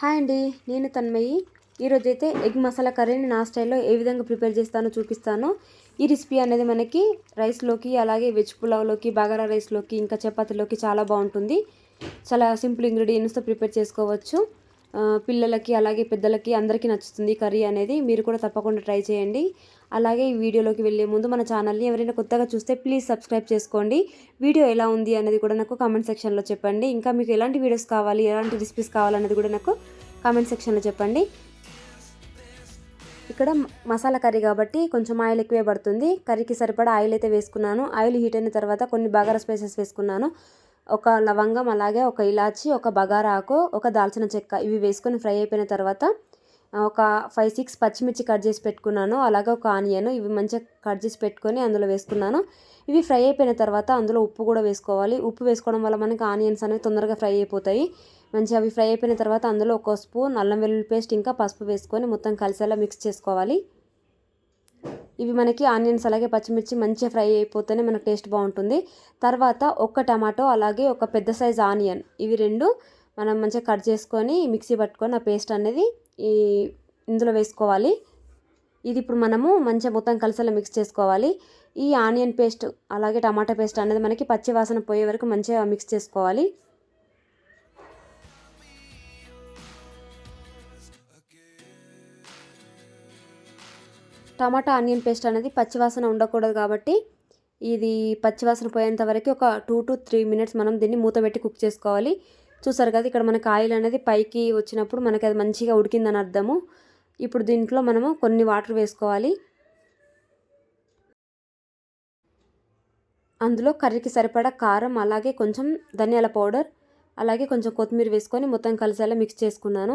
Hi అండి నేను తన్మయి. ఈరోజైతే ఎగ్ మసాలా కర్రీని నా స్టైల్లో ఏ విధంగా ప్రిపేర్ చేస్తానో చూపిస్తాను. ఈ రెసిపీ అనేది మనకి రైస్లోకి అలాగే వెజ్ పులావ్లోకి బగారా రైస్లోకి ఇంకా చపాతీలోకి చాలా బాగుంటుంది. చాలా సింపుల్ ఇంగ్రీడియంట్స్తో ప్రిపేర్ చేసుకోవచ్చు. పిల్లలకి అలాగే పెద్దలకి అందరికీ నచ్చుతుంది కర్రీ అనేది. మీరు కూడా తప్పకుండా ట్రై చేయండి. అలాగే ఈ వీడియోలోకి వెళ్ళే ముందు మన ఛానల్ని ఎవరైనా కొత్తగా చూస్తే ప్లీజ్ సబ్స్క్రైబ్ చేసుకోండి. వీడియో ఎలా ఉంది అనేది కూడా నాకు కామెంట్ సెక్షన్లో చెప్పండి. ఇంకా మీకు ఎలాంటి వీడియోస్ కావాలి ఎలాంటి రెసిపీస్ కావాలనేది కూడా నాకు కామెంట్ సెక్షన్లో చెప్పండి. ఇక్కడ మసాలా కర్రీ కాబట్టి కొంచెం ఆయిల్ ఎక్కువే పడుతుంది. కర్రీకి సరిపడా ఆయిల్ అయితే వేసుకున్నాను. ఆయిల్ హీట్ అయిన తర్వాత కొన్ని బగారా స్పైసెస్ వేసుకున్నాను. ఒక లవంగం అలాగే ఒక ఇలాచి ఒక బగారా ఆకు ఒక దాల్చిన చెక్క ఇవి వేసుకొని ఫ్రై అయిపోయిన తర్వాత ఒక ఫైవ్ సిక్స్ పచ్చిమిర్చి కట్ చేసి పెట్టుకున్నాను. అలాగే ఒక ఆనియన్ ఇవి మంచిగా కట్ చేసి పెట్టుకొని అందులో వేసుకున్నాను. ఇవి ఫ్రై అయిపోయిన తర్వాత అందులో ఉప్పు కూడా వేసుకోవాలి. ఉప్పు వేసుకోవడం వల్ల మనకి ఆనియన్స్ అనేవి తొందరగా ఫ్రై అయిపోతాయి. మంచిగా అవి ఫ్రై అయిపోయిన తర్వాత అందులో ఒక స్పూన్ అల్లం వెల్లుల్లి పేస్ట్ ఇంకా పసుపు వేసుకొని మొత్తం కలిసేలా మిక్స్ చేసుకోవాలి. ఇవి మనకి ఆనియన్స్ అలాగే పచ్చిమిర్చి మంచిగా ఫ్రై అయిపోతేనే మనకు టేస్ట్ బాగుంటుంది. తర్వాత ఒక టమాటో అలాగే ఒక పెద్ద సైజ్ ఆనియన్. ఇవి రెండు మనం మంచిగా కట్ చేసుకొని మిక్సీ పట్టుకొని ఆ పేస్ట్ అనేది ఈ ఇందులో వేసుకోవాలి. ఇది ఇప్పుడు మనము మంచిగా మొత్తం కలిసేలా మిక్స్ చేసుకోవాలి. ఈ ఆనియన్ పేస్ట్ అలాగే టమాటా పేస్ట్ అనేది మనకి పచ్చి వాసన పోయే వరకు మంచిగా మిక్స్ చేసుకోవాలి. టమాటా ఆనియన్ పేస్ట్ అనేది పచ్చివాసన ఉండకూడదు కాబట్టి ఇది పచ్చివాసన పోయేంత వరకు ఒక టూ టు త్రీ మినిట్స్ మనం దీన్ని మూత పెట్టి కుక్ చేసుకోవాలి. చూసారు కదా ఇక్కడ మన ఆయిల్ అనేది పైకి వచ్చినప్పుడు మనకి అది మంచిగా ఉడికిందని అర్థము. ఇప్పుడు దీంట్లో మనము కొన్ని వాటర్ వేసుకోవాలి. అందులో కర్రీకి సరిపడా కారం అలాగే కొంచెం ధనియాల పౌడర్ అలాగే కొంచెం కొత్తిమీర వేసుకొని మొత్తం కలిసేలా మిక్స్ చేసుకున్నాను.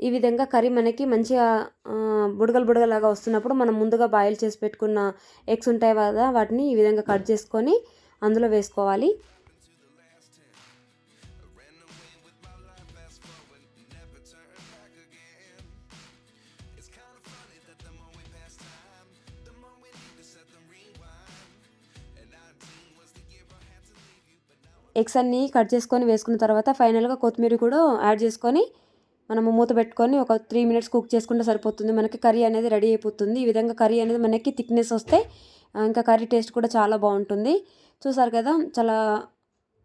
ఈ విధంగా కర్రీ మనకి మంచిగా బుడగలు బుడగలాగా వస్తున్నప్పుడు మనం ముందుగా బాయిల్ చేసి పెట్టుకున్న ఎగ్స్ ఉంటాయి కదా వాటిని ఈ విధంగా కట్ చేసుకొని అందులో వేసుకోవాలి. ఎగ్స్ అన్నీ కట్ చేసుకొని వేసుకున్న తర్వాత ఫైనల్గా కొత్తిమీర కూడా యాడ్ చేసుకొని మనము మూత పెట్టుకొని ఒక త్రీ మినిట్స్ కుక్ చేసుకుంటే సరిపోతుంది. మనకి కర్రీ అనేది రెడీ అయిపోతుంది. ఈ విధంగా కర్రీ అనేది మనకి థిక్నెస్ వస్తే ఇంకా కర్రీ టేస్ట్ కూడా చాలా బాగుంటుంది. చూసారు కదా చాలా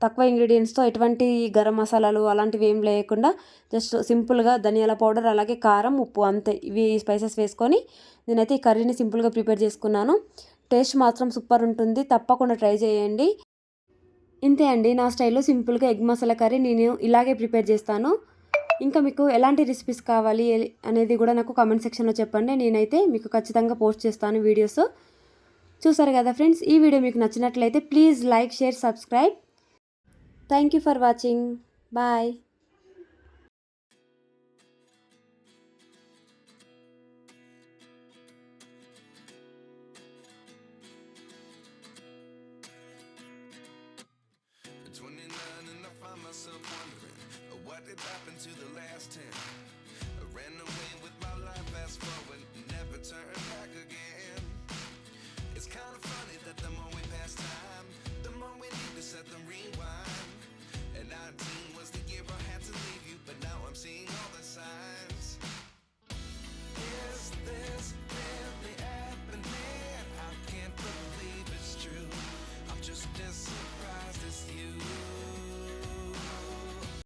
తక్కువ ఇంగ్రీడియంట్స్తో ఎటువంటి గరం మసాలాలు అలాంటివి ఏం లేకుండా జస్ట్ సింపుల్గా ధనియాల పౌడర్ అలాగే కారం ఉప్పు అంతే. ఇవి స్పైసెస్ వేసుకొని నేనైతే ఈ కర్రీని సింపుల్గా ప్రిపేర్ చేసుకున్నాను. టేస్ట్ మాత్రం సూపర్ ఉంటుంది. తప్పకుండా ట్రై చేయండి. ఇంతే అండి. నా స్టైల్లో సింపుల్గా ఎగ్ మసాలా కర్రీ నేను ఇలాగే ప్రిపేర్ చేస్తాను. ఇంకా మీకు ఎలాంటి రెసిపీస్ కావాలి అనేది కూడా నాకు కామెంట్ సెక్షన్లో చెప్పండి. నేనైతే మీకు ఖచ్చితంగా పోస్ట్ చేస్తాను వీడియోస్ చూసారు కదా ఫ్రెండ్స్ ఈ వీడియో మీకు నచ్చినట్లయితే please like share subscribe thank you for watching bye myself wondering what did happen to the last 10. I ran away with my life, fast forward, never turn back again. It's kind of funny that the more we pass time, the more we need to set them rewind.